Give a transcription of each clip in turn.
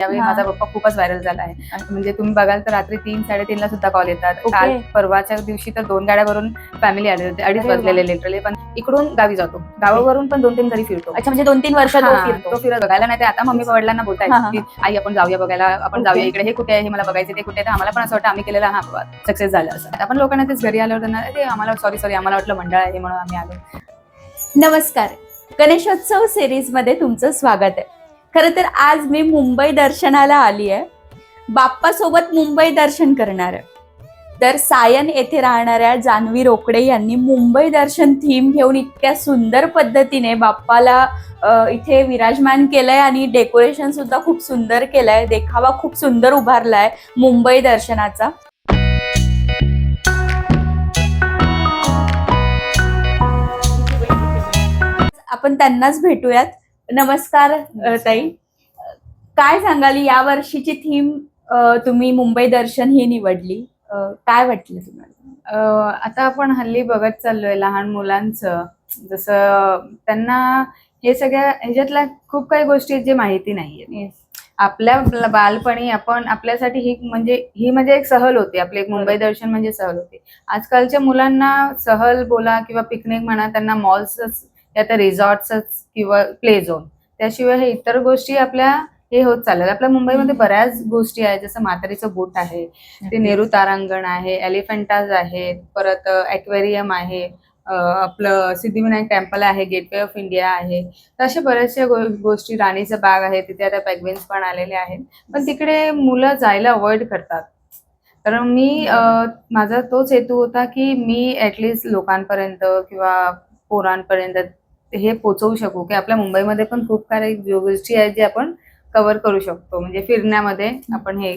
त्यावेळी. माझा पप्पा खूपच व्हायरल झाला आहे. म्हणजे तुम्ही बघाल तर रात्री तीन साडेतीनला सुद्धा कॉल येतात. काल परवाच्या दिवशी तर दोन गाड्यावरून फॅमिली आले होते. अडीच. वाजलेले लिटरली पण इकडून गावी जातो. गावावरून पण दोन तीन घरी फिरतो. अच्छा म्हणजे दोन तीन वर्ष तो फिरतो. बघायला नाही आता मम्मी वडिलांना. बोलतायत की आई आपण जाऊया बघायला. आपण. जाऊया इकडे. हे कुठे आहे? हे मला बघायचं ते कुठे आहे? आम्हाला पण असं वाटतं आम्ही केलेला हा सक्सेस झालं असं. आपण लोकांना तेच घरी आल्यावर त्यांना ते आम्हाला सॉरी सॉरी आम्हाला वाटलं मंडळ आहे म्हणून आम्ही आलो. नमस्कार. गणेशोत्सव सिरीजमध्ये तुमचं स्वागत आहे. खरं तर आज मी मुंबई दर्शनाला आली आहे बाप्पासोबत मुंबई दर्शन करणार आहे. तर सायन येथे राहणाऱ्या जान्हवी रोकडे यांनी मुंबई दर्शन थीम घेऊन इतक्या सुंदर पद्धतीने बाप्पाला इथे विराजमान केलंय आणि डेकोरेशन सुद्धा खूप सुंदर केलंय. देखावा खूप सुंदर उभारलाय मुंबई दर्शनाचा. आपण त्यांनाच भेटूयात. नमस्कार ताई. काय सांगाल या वर्षीची थीम तुम्ही मुंबई दर्शन ही निवडली. काय वाटलं तुम्हाला? आता आपण हल्ली बघत चाललोय लहान मुलांचं. जसं त्यांना हे सगळ्या ह्याच्यातल्या खूप काही गोष्टी आहेत जे माहिती नाहीये आपल्या बल- बालपणी आपण आपल्यासाठी ही म्हणजे ही म्हणजे एक सहल होती. आपली एक मुंबई दर्शन म्हणजे सहल होती. आजकालच्या मुलांना सहल बोला किंवा पिकनिक म्हणा त्यांना मॉल्सच या तर रिसॉर्ट्सच किंवा प्ले झोन त्याशिवाय हे इतर गोष्टी आपल्या हे होत चालल्यात. आपल्या मुंबईमध्ये बऱ्याच गोष्टी आहेत. जसं म्हातारीचं बोट आहे ते नेहरू तारांगण आहे एलिफंटाज आहेत परत ॲक्वेरियम आहे आपलं सिद्धिविनायक टेम्पल आहे गेटवे ऑफ इंडिया आहे. तर अशा बऱ्याचशा गो गोष्टी राणीचं बाग आहे तिथे आता पेग्विन्स पण आलेले आहेत. पण तिकडे मुलं जायला अवॉइड करतात. तर मी माझा तोच हेतू होता की मी ॲटलिस्ट लोकांपर्यंत किंवा पोरांपर्यंत हे पोचवू शकू की आपल्या मुंबईमध्ये पण खूप काही गोष्टी आहेत जे आपण कव्हर करू शकतो. म्हणजे फिरण्यामध्ये आपण हे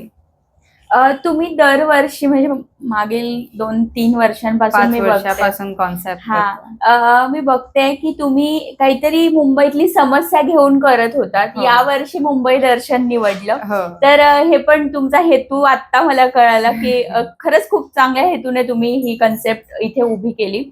तुम्ही दरवर्षी म्हणजे मागील दोन तीन वर्षांपासून मी कॉन्सेप्ट हा. मी बघते की तुम्ही काहीतरी मुंबईतली समस्या घेऊन करत होतात हो. या वर्षी मुंबई दर्शन निवडलं. हो. तर हे पण तुमचा हेतू आता मला कळाला की खरंच खूप चांगल्या हेतूने तुम्ही ही कन्सेप्ट इथे उभी केली.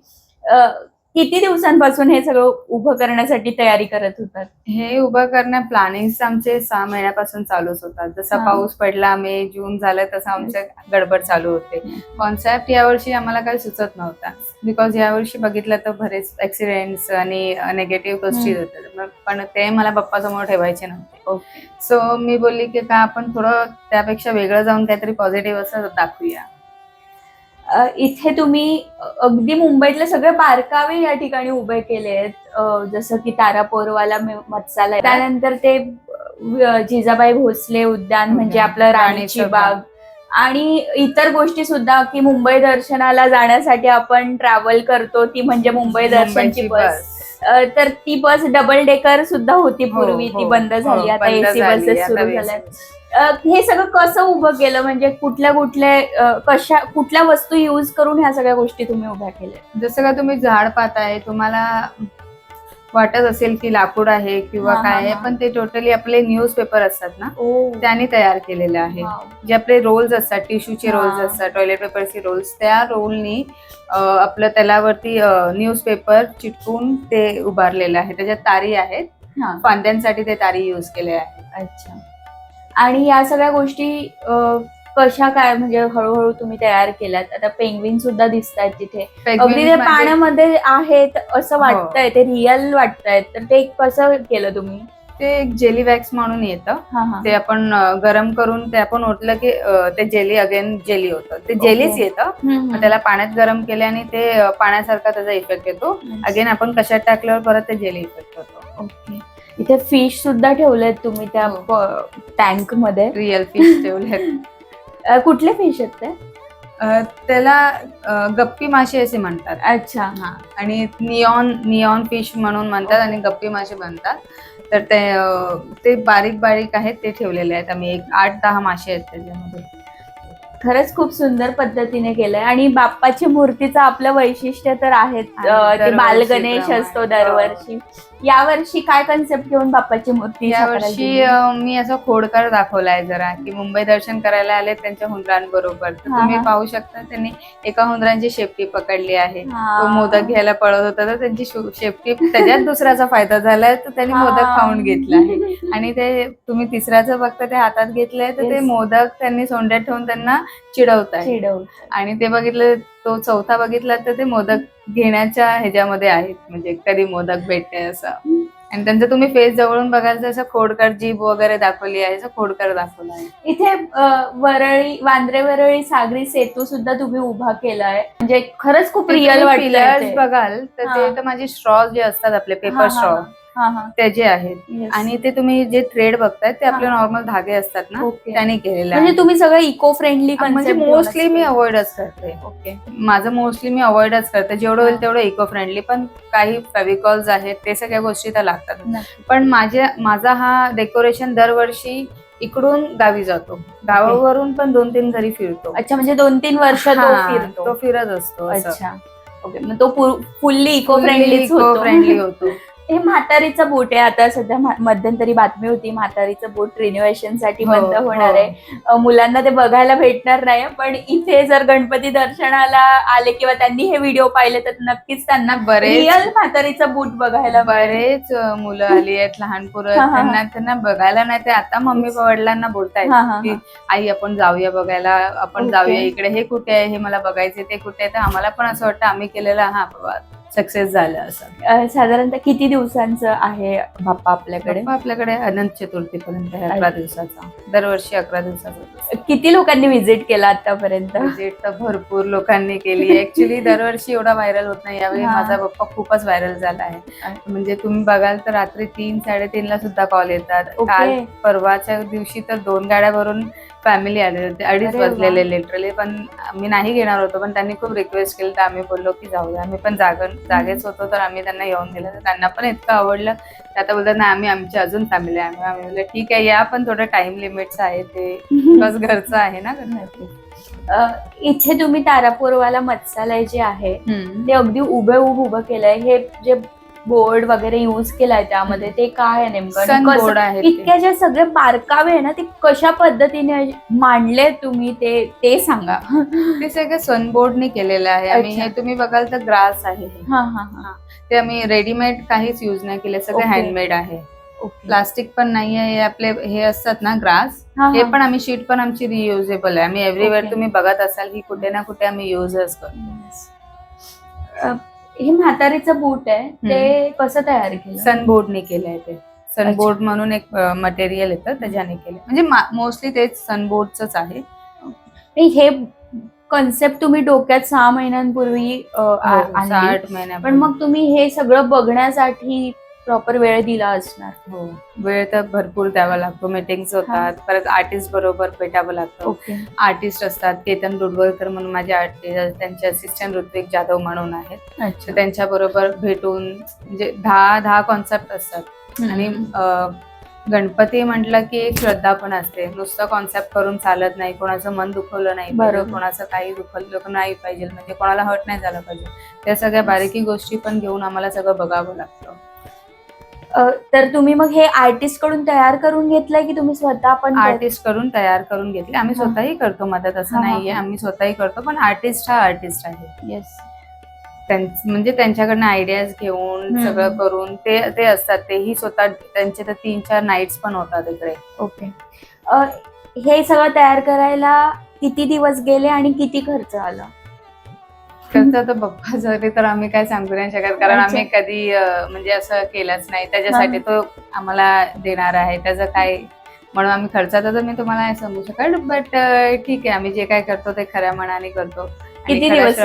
किती दिवसांपासून हे सगळं उभं करण्यासाठी तयारी करत होतात? हे उभं करण्या प्लॅनिंग आमचे सहा महिन्यापासून चालूच होतात. जसा हा. पाऊस पडला मे जून झालं तसं आमच्या गडबड चालू होते. कॉन्सेप्ट यावर्षी आम्हाला काही सुचत नव्हता. बिकॉज यावर्षी बघितलं तर बरेच ऍक्सिडेंट्स आणि नेगेटिव्ह गोष्टी हम्म. होतात. मग पण ते मला बाप्पासमोर ठेवायचे नव्हते. ओके. सो मी बोलली की का आपण थोडं त्यापेक्षा वेगळं जाऊन काहीतरी पॉझिटिव्ह असं दाखवूया. इथे तुम्ही अगदी मुंबईतले सगळे बारकावे या ठिकाणी उभे केले आहेत. जसं की तारापोरवाला मे- मत्सालय. त्यानंतर ते जिजाबाई भोसले उद्यान म्हणजे. आपलं राणीची बाग. आणि इतर गोष्टी सुद्धा की मुंबई दर्शनाला जाण्यासाठी आपण ट्रॅव्हल करतो ती म्हणजे मुंबई दर्शनची बस. तर ती बस डबल डेकर सुद्धा होती हो, पूर्वी. ती हो, बंद झाली. हो, आता बंद एसी झाली, बसेस आता सुरू झाल्या. हे सगळं कसं उभं केलं? म्हणजे कुठल्या कुठल्या कशा कुठल्या वस्तू युज करून ह्या सगळ्या गोष्टी तुम्ही उभ्या केल्या? जसं का तुम्ही झाड पाहताय तुम्हाला वाटत असेल की लाकूड आहे किंवा हा, हा, काय आहे हा. पण ते टोटली आपले न्यूजपेपर असतात ना ओ. त्यांनी तयार केलेले आहे. जे आपले रोल्स असतात टिश्यूचे हा. रोल्स असतात टॉयलेट पेपरचे रोल्स त्या रोलनी आपलं त्यालावरती न्यूजपेपर चिटकून ते उभारलेलं आहे. त्याच्यात तारी आहेत. हा. फांद्यांसाठी ते तारी युज केले आहे. अच्छा. आणि या सगळ्या गोष्टी अ, कशा काय म्हणजे हळूहळू तुम्ही तयार केल्यात? आता पेंग्विन सुद्धा दिसत आहेत तिथे अगदी ते पाण्यामध्ये आहेत असं हो. वाटतंय ते रिअल वाटतंय. तर ते कसं केलं तुम्ही? ते एक जेली वॅक्स म्हणून येतं. हा हा. ते आपण गरम करून ते आपण ओतलं की ते जेली अगेन जेली होतं. ते जेलीच. येतं. त्याला पाण्यात गरम केल्याने ते पाण्यासारखा त्याचा इफेक्ट येतो. अगेन आपण कशात टाकल्यावर परत ते जेली इफेक्ट होतो. ओके. इथे फिश सुद्धा ठेवलेत तुम्ही त्या हो. टँकमध्ये. रिअल फिश ठेवले अ, कुठले फिश आहेत ते? त्याला अ, गप्पी मासे असे म्हणतात. अच्छा हा. आणि नियॉन नियॉन फिश म्हणून म्हणतात आणि गप्पी मासे बनतात तर ते अ, ते बारीक बारीक आहेत ते ठेवलेले आहेत. आम्ही एक आठ दहा मासे आहेत त्याच्यामध्ये. खरंच खूप सुंदर पद्धतीने केलंय. आणि बाप्पाची मूर्तीचं आपलं वैशिष्ट्य तर आहेच अं, ते बालगणेश. असतो दरवर्षी. यावर्षी काय कन्सेप्ट घेऊन बाप्पाची मूर्ती या साकारायला वर्षी दिली? अं, मी असं खोडकर दाखवलाय जरा की मुंबई दर्शन करायला आले त्यांच्या हुंदरांबरोबर तुम्ही. पाहू शकता त्यांनी एका हुंदरांची शेपटी पकडली आहे. तो मोदक घ्यायला पळत होता तर त्यांची शेपटी त्याच्यात दुसऱ्याचा फायदा झालाय तर त्यांनी मोदक. खाऊन घेतला आहे आणि ते तुम्ही तिसऱ्याचं बघता ते हातात घेतलंय तर ते. मोदक त्यांनी सोंड्यात ठेवून त्यांना चिडवत आहे चिडवलं. आणि ते बघितलं तो चौथा बघितला तर ते मोदक घेण्याच्या ह्याच्यामध्ये आहेत. म्हणजे कधी मोदक भेटते असं. आणि त्यांचं तुम्ही फेस जवळून बघाल तर असं खोडकर जीभ वगैरे दाखवली आहे असं खोडकर दाखवलं आहे. इथे अ, वरळी वांद्रे वरळी सागरी सेतू सुद्धा तुम्ही उभा केलाय. म्हणजे खरंच खूप रिअल वाटत बघाल तर हा. ते तर माझे स्ट्रॉ जे असतात आपले पेपर स्ट्रॉ त्याचे आहेत. आणि ते तुम्ही जे थ्रेड बघताय ते आपले. नॉर्मल धागे असतात ना त्यांनी केलेले म्हणजे तुम्ही सगळं इको फ्रेंडली म्हणजे मोस्टली मी अवॉइडच करते. ओके माझं मोस्टली मी अवॉइडच करते. जेवढं होईल. तेवढं इको फ्रेंडली पण काही फेविकॉल्स आहेत ते सगळ्या गोष्टी तर लागतात. पण माझ्या माझा हा डेकोरेशन दरवर्षी इकडून गावी जातो. गावावरून पण दोन तीन घरी फिरतो. अच्छा म्हणजे दोन तीन वर्ष तो फिरत. असतो अच्छा. ओके मग तो fully eco friendly eco friendly होतो. हे म्हातारीचं बोट आहे आता सध्या मध्यंतरी बातमी होती म्हातारीचं बोट रिनोव्हेशनसाठी बंद होणार हो. आहे मुलांना ते बघायला भेटणार नाही पण इथे जर गणपती दर्शनाला आले किंवा त्यांनी हे व्हिडिओ पाहिले तर नक्कीच त्यांना बरेच रिअल म्हातारीचं बूट बघायला. बरेच मुलं आली आहेत लहान पोरं. त्यांना त्यांना बघायला नाही ते आता मम्मी वडिलांना बोलतायत हा, की. आई आपण जाऊया बघायला आपण. जाऊया इकडे हे कुठे आहे हे मला बघायचे ते कुठे आहे तर आम्हाला पण असं वाटतं आम्ही केलेलं हा बाबा सक्सेस झालं असं. साधारणतः किती दिवसांचं आहे बाप्पा आपल्याकडे? आपल्याकडे अनंत चतुर्थी पर्यंत अकरा दिवसाचा. दरवर्षी अकरा दिवसाचा किती लोकांनी व्हिजिट केला आतापर्यंत? विजिट तर भरपूर लोकांनी केली. ऍक्च्युली दरवर्षी एवढा व्हायरल होत नाही. यावेळी. माझा बाप्पा खूपच व्हायरल झाला आहे. म्हणजे तुम्ही बघाल तर रात्री तीन साडेतीन ला सुद्धा कॉल येतात. काल परवाच्या दिवशी तर दोन गाड्या भरून फॅमिली आले होते. अडीच अरे वा. वाजलेले लिटरली पण आम्ही नाही घेणार होतो पण त्यांनी खूप रिक्वेस्ट केली तर आम्ही बोललो की जाऊया. आम्ही पण जाग जागेच होतो तर आम्ही त्यांना येऊन दिलं. तर त्यांना पण इतकं आवडलं. ते आता बोलतात नाही आम्ही आमची अजून फॅमिली आहे. आम्ही आम्ही बोललो ठीक आहे या पण थोडं टाइम लिमिट्स आहे ते. बस घरचं आहे ना अ, इथे तुम्ही तारापूरवाला मत्स्यालय जे आहे. ते अगदी उभे उभ उभं केलंय. हे जे बोर्ड वगैरे युज केलाय त्यामध्ये ते काय आहे नेमकं? आहे. इतक्या ज्या सगळे बारकावे आहे ना ते कशा पद्धतीने मांडले तुम्ही ते ते सांगा. ते सगळं सनबोर्डने केलेलं आहे. आणि. हे तुम्ही बघाल तर ग्रास आहे. हे. हा हा. हा. ते आम्ही रेडीमेड काहीच युज नाही केले. सगळे. हँडमेड आहे. प्लास्टिक पण नाहीये हे आपले हे असतात ना ग्रास. हा. पण आम्ही शीट पण आमची रियुजेबल आहे. आम्ही एव्हरीवेअर. तुम्ही बघत असाल की कुठे ना कुठे आम्ही युजच करतो. हे म्हातारीचं बूट आहे. ते कसं तयार केलं? सनबोर्डने केलंय ते. सनबोर्ड म्हणून एक मटेरियल येतं त्याच्याने केलं म्हणजे मोस्टली तेच सनबोर्डच आहे. नाही, हे कन्सेप्ट तुम्ही डोक्यात सहा महिन्यांपूर्वी अ, आ- हो, आणली. आठ महिन्या पण मग तुम्ही हे सगळं बघण्यासाठी प्रॉपर वेळ दिला असणार. हो वेळ तर भरपूर द्यावा लागतो. मीटिंग्स होतात परत आर्टिस्ट बरोबर भेटावं लागतं. आर्टिस्ट असतात केतन डुडवळकर म्हणून माझे आर्टिस्ट त्यांचे असिस्टंट ऋत्विक जाधव म्हणून आहेत. त्यांच्या बरोबर भेटून म्हणजे दहा दहा कॉन्सेप्ट असतात. आणि गणपती म्हटलं की एक श्रद्धा पण असते. नुसतं कॉन्सेप्ट करून चालत नाही कोणाचं मन दुखवलं नाही बरोबर. कोणाचं काही दुखवलं नाही पाहिजे म्हणजे कोणाला हर्ट नाही झालं पाहिजे. त्या सगळ्या बारीकी गोष्टी पण घेऊन आम्हाला सगळं बघावं लागतं. तर तुम्ही मग हे आर्टिस्टकडून तयार करून घेतलंय की तुम्ही स्वतः पण आर्टिस्ट करून तयार करून घेतले. आम्ही. स्वतःही करतो मदत असं नाहीये. आम्ही स्वतःही करतो पण आर्टिस्ट हा आर्टिस्ट आहे. येस म्हणजे त्यांच्याकडनं आयडियाज घेऊन. सगळं करून ते ते असतात. तेही स्वतः त्यांचे तर तीन चार नाईट्स पण होतात इकडे. ओके हे सगळं तयार करायला किती दिवस गेले आणि किती खर्च आला? खर्च तर बाप्पा झाले तर आम्ही काय सांगू नाही शकत. कारण. आम्ही कधी म्हणजे असं केलंच नाही. त्याच्यासाठी तो आम्हाला देणार आहे. त्याचं काय म्हणून आम्ही खर्चाचं तर मी तुम्हाला नाही सांगू शकत. बट ठीक आहे. आम्ही जे काय करतो ते खऱ्या मनाने करतो. किती दिवस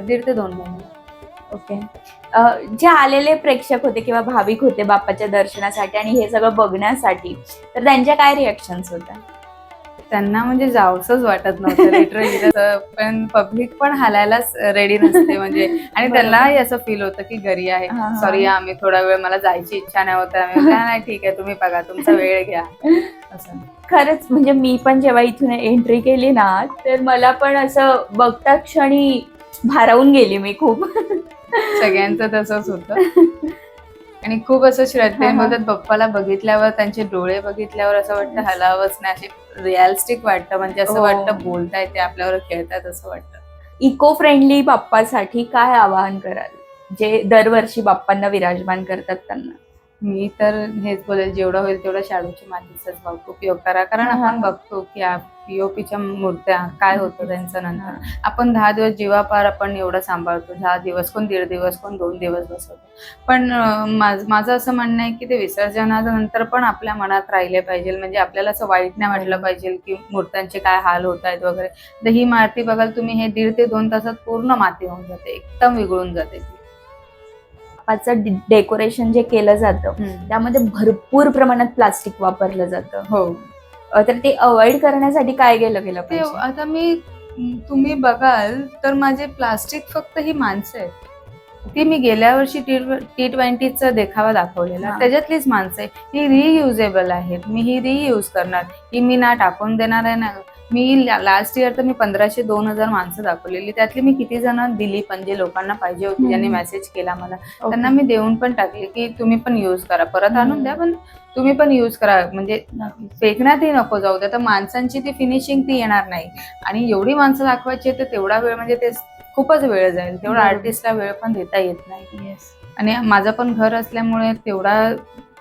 दीड ते दोन महिने. ओके. जे आलेले प्रेक्षक होते किंवा भाविक होते बाप्पाच्या दर्शनासाठी आणि हे सगळं बघण्यासाठी तर त्यांच्या काय रिएक्शन्स होत्या? त्यांना म्हणजे जावसच वाटत नव्हतं लिटरली पण पब्लिक पण हालायलाच रेडी नसते म्हणजे. आणि. त्यांनाही असं फील होतं की घरी आहे. सॉरी आम्ही थोडा वेळ मला जायची इच्छा नाही होत. नाही ठीक आहे तुम्ही बघा तुमचा वेळ घ्या. असं. खरंच म्हणजे मी पण जेव्हा इथून एंट्री केली ना तर मला पण असं बघता क्षणी भारावून गेली मी खूप. सगळ्यांचं तसंच होतं. आणि खूप असं. बोलतात बाप्पाला बघितल्यावर त्यांचे डोळे बघितल्यावर असं वाटतं हलावंच नाही असे रिअलिस्टिक वाटतं. म्हणजे असं हो. वाटतं बोलताय ते आपल्यावर खेळतात असं वाटतं. इको फ्रेंडली बाप्पासाठी काय आवाहन कराल? जे दरवर्षी बाप्पांना विराजमान करतात त्यांना. मी तर हेच बोलेल जेवढं होईल तेवढं शाडूची मातीचाच उपयोग करा. कारण. आपण बघतो की पीओपीच्या मूर्त्या काय होतं त्यांचं नंतर? आपण दहा दिवस जीवापार आपण एवढं सांभाळतो. दहा दिवस कोण दीड दिवस कोण दोन दिवस बसवतो. पण माझ- असं म्हणणं आहे की ते विसर्जनाच्या नंतर पण आपल्या मनात राहिले पाहिजे. म्हणजे आपल्याला असं वाईट नाही वाटलं पाहिजे की मूर्त्यांचे काय हाल होत आहेत वगैरे. तर ही माती बघाल तुम्ही हे दीड ते दोन तासात पूर्ण माती होऊन जाते. एकदम विघळून जाते ती. डेकोरेशन जे केलं जातं त्यामध्ये भरपूर प्रमाणात प्लास्टिक वापरलं जातं. हो. तर ते अवॉइड करण्यासाठी काय केलं गेलं ते पाहिजे? आता मी तुम्ही बघाल तर माझे प्लास्टिक फक्त ही माणसं आहेत. ती मी गेल्या वर्षी टी ट्वेंटीचा देखावा दाखवलेला. हा. त्याच्यातलीच माणसं आहे ही रियुजेबल आहेत. मी ही रियूज करणार. ही मी ना टाकून देणार आहे ना मी लास्ट इयर तर मी पंधराशे दोन हजार माणसं दाखवलेली त्यातली मी किती जण दिली म्हणजे लोकांना पाहिजे होती. ज्यांनी मेसेज केला मला. त्यांना मी देऊन पण टाकले की तुम्ही पण युज करा परत आणून. द्या पण तुम्ही पण युज करा म्हणजे. फेकण्यातही नको जाऊ दे तर माणसांची ती फिनिशिंग ती येणार नाही आणि एवढी माणसं दाखवायची तर तेवढा वेळ म्हणजे ते खूपच वेळ जाईल तेवढा. आर्टिस्टला वेळ पण देता येत नाही आणि माझं पण घर असल्यामुळे तेवढा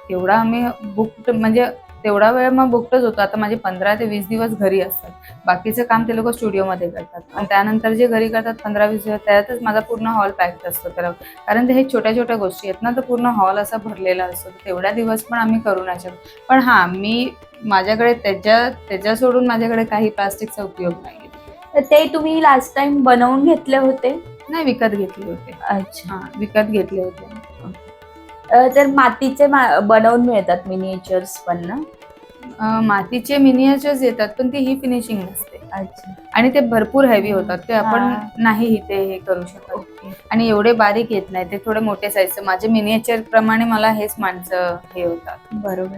तेवढा आम्ही बुक म्हणजे तेवढा वेळ मग बुकटच होतो. आता माझे पंधरा ते वीस दिवस घरी असतात. बाकीचं काम ते लोक स्टुडिओमध्ये करतात. आणि त्यानंतर जे घरी करतात पंधरा वीस दिवस त्यातच माझा पूर्ण हॉल पॅक्ड असतो तर कारण ते हे छोट्या छोट्या गोष्टी आहेत ना तर पूर्ण हॉल असा भरलेला असतो. तर तेवढ्या दिवस पण आम्ही करू नाही शकत. पण हा मी माझ्याकडे त्याच्या त्याच्या सोडून माझ्याकडे काही प्लास्टिकचा उपयोग नाही. तर ते तुम्ही लास्ट टाइम बनवून घेतले होते? नाही विकत घेतले होते. अच्छा. हा विकत घेतले होते. तर मातीचे मा- बनवून मिळतात मिनिएचर्स पण ना? मातीचे मिनिएचर्स येतात पण ती ही फिनिशिंग नसते. अच्छा. आणि ते भरपूर हेवी होतात. ते आपण. नाही ते हे करू शकत. आणि एवढे बारीक येत नाही ते थोडे मोठे साईजचे माझे मिनिएचर प्रमाणे मला हेच माणसं हे होतात. बरोबर.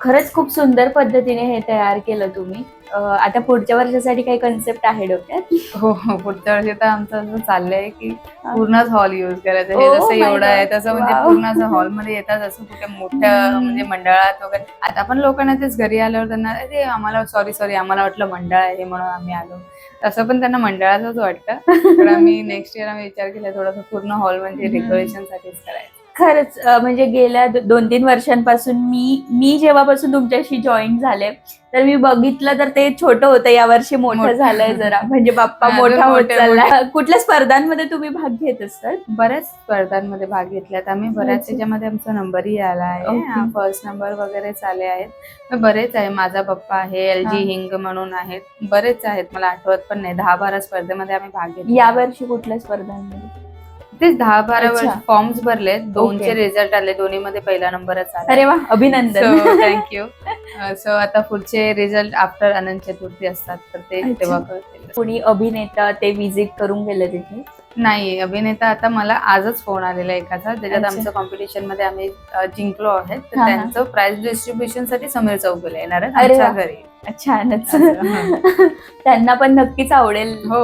खरंच खूप सुंदर पद्धतीने हे तयार केलं तुम्ही आता पुढच्या वर्षासाठी काही कन्सेप्ट आहे डोक्यात हो हो पुढच्या वर्षी तर आमचं असं चाललंय की. पूर्णच हॉल युज करायचं हे Oh जसं एवढं आहे. तसं म्हणजे. पूर्ण असं हॉलमध्ये येतात असं कुठे मोठ्या. म्हणजे मंडळात वगैरे आता पण लोकांना तेच घरी आल्यावर त्यांना अरे आम्हाला सॉरी सॉरी आम्हाला वाटलं मंडळ आहे म्हणून आम्ही आलो तसं पण त्यांना मंडळाचंच वाटतं तर आम्ही नेक्स्ट इयर आम्ही विचार केला थोडंसं पूर्ण हॉल म्हणजे हम्म. डेकोरेशन साठीच करायचं खरंच म्हणजे गेल्या दोन तीन वर्षांपासून मी मी जेव्हापासून तुमच्याशी जॉईन झाले तर मी बघितलं तर ते छोटं होतं यावर्षी मोठं मोठं. झालंय जरा. म्हणजे बाप्पा मोठा होत चालला कुठल्या स्पर्धांमध्ये तुम्ही भाग घेत असतात? बऱ्याच स्पर्धांमध्ये भाग घेतल्यात. आम्ही बऱ्याच. त्याच्यामध्ये आमचा नंबरही आला आहे. फर्स्ट नंबर वगैरे आले आहेत. बरेच आहे. माझा पप्पा आहे एल जी. हिंग म्हणून आहेत. बरेच आहेत. मला आठवत पण नाही. दहा बारा स्पर्धेमध्ये आम्ही भाग घेतला यावर्षी कुठल्या स्पर्धांमध्ये? तेच दहा बारा अच्छा. वर्ष फॉर्म्स भरले दोनचे Okay. रिझल्ट आले दोन्ही मध्ये पहिला नंबरच आला अरे वा अभिनंदन थँक्यू सो आता पुढचे रिझल्ट आफ्टर अनंत चतुर्थी असतात तर ते अच्छा. तेव्हा कळतील कोणी अभिनेता ते विजिट करून गेले तिथे नाही अभिनेता आता मला आजच फोन आलेला एकाचा. त्याच्यात अच्छा. आमचं कॉम्पिटिशनमध्ये आम्ही अ, जिंकलो आहेत तर हा, हा. त्यांचं प्राइज डिस्ट्रीब्युशनसाठी समीर चौगुले येणार आहेत अरे आमच्या वा. घरी. छानच असं. त्यांना पण नक्कीच आवडेल. हो.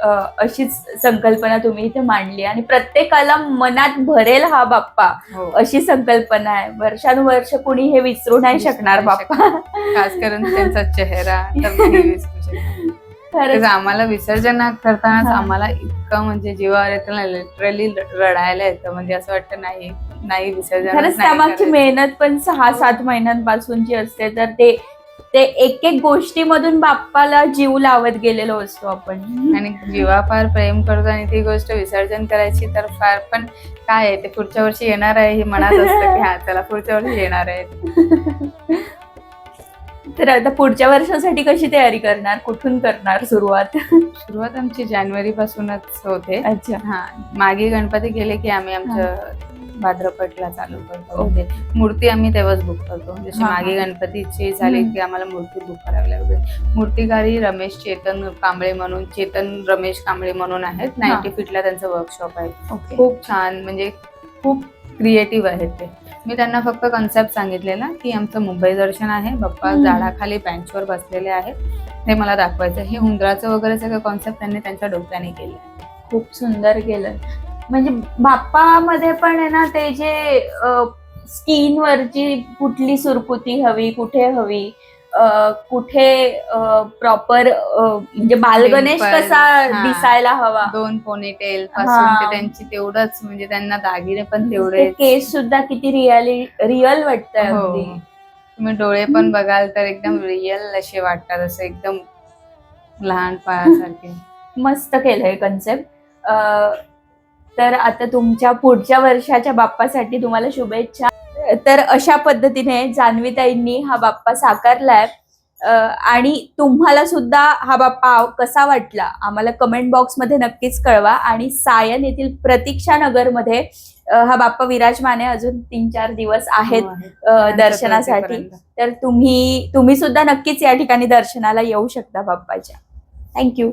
अ, अशीच संकल्पना तुम्ही इथे मांडली आणि प्रत्येकाला मनात भरेल हा बाप्पा. हो. अशी संकल्पना आहे. वर्षानुवर्ष कुणी हे विसरू नाही विसरू शकणार नाही बाप्पा. खास करून त्यांचा चेहरा तर विसरू. खरंच. आम्हाला विसर्जन करतानाच हा. आम्हाला इतकं म्हणजे जीवावर येतं ना लिटरली रडायला येतं. म्हणजे असं वाटतं नाही नाही विसर्जन खरंच त्यामागची मेहनत पण सहा सात महिन्यांपासूनची असते तर ते ते एक एक गोष्टीमधून बाप्पाला जीव लावत गेलेलो असतो आपण. आणि जीवापार प्रेम करतो आणि ती गोष्ट विसर्जन करायची तर फार पण काय आहे ते पुढच्या वर्षी येणार आहे हे मनात असतं की हा चला पुढच्या वर्षी येणार आहे. तर आता पुढच्या वर्षासाठी कशी तयारी करणार? कुठून करणार सुरुवात? सुरुवात आमची जानेवारी पासूनच होते. अच्छा. हा मागे गणपती गेले की आम्ही आमचं भाद्रपटला चालू करतो. म्हणजे मूर्ती आम्ही तेव्हाच बुक करतो. जशी. मागे गणपतीची झाली. की आम्हाला मूर्ती बुक करावी लागते. मूर्तिकारी रमेश चेतन कांबळे म्हणून चेतन रमेश कांबळे म्हणून आहेत. नाईन्टी फीटला त्यांचं वर्कशॉप आहे. ओके. खूप छान म्हणजे खूप क्रिएटिव्ह आहेत ते. मी त्यांना फक्त कन्सेप्ट सांगितलेला की आमचं मुंबई दर्शन आहे. बाप्पा. झाडाखाली बेंचवर बसलेले आहेत. हे मला दाखवायचं. हे हुंदराचं वगैरे सगळं कॉन्सेप्ट त्यांनी त्यांच्या डोक्याने केलं. खूप सुंदर केलं. म्हणजे बाप्पामध्ये पण आहे ना ते जे स्किन वरची कुठली सुरकुती हवी कुठे हवी कुठे प्रॉपर म्हणजे बालगणेश कसा. दिसायला हवा? दोन पोनीटेल पासून. ते त्यांची तेवढंच म्हणजे त्यांना दागिने पण तेवढे केस सुद्धा किती रिअली रिअल वाटतंय. अगदी. तुम्ही डोळे पण बघाल तर एकदम रिअल असे वाटतात असं एकदम लहान बाळासारखे. मस्त केलंय कन्सेप्ट तर आता तुमच्या पुढच्या वर्षाच्या बाप्पासाठी तुम्हाला शुभेच्छा. तर अशा पद्धतीने जान्हवीताईंनी हा बाप्पा साकारलाय आणि तुम्हाला सुद्धा हा बाप्पा कसा वाटला आम्हाला कमेंट बॉक्समध्ये नक्कीच कळवा आणि सायन येथील प्रतीक्षा नगरमध्ये हा बाप्पा विराजमान आहे अजून तीन चार दिवस आहेत हो, आहेत. दर्शनासाठी. तर तुम्ही तुम्ही सुद्धा नक्कीच या ठिकाणी दर्शनाला येऊ शकता बाप्पाच्या थँक्यू.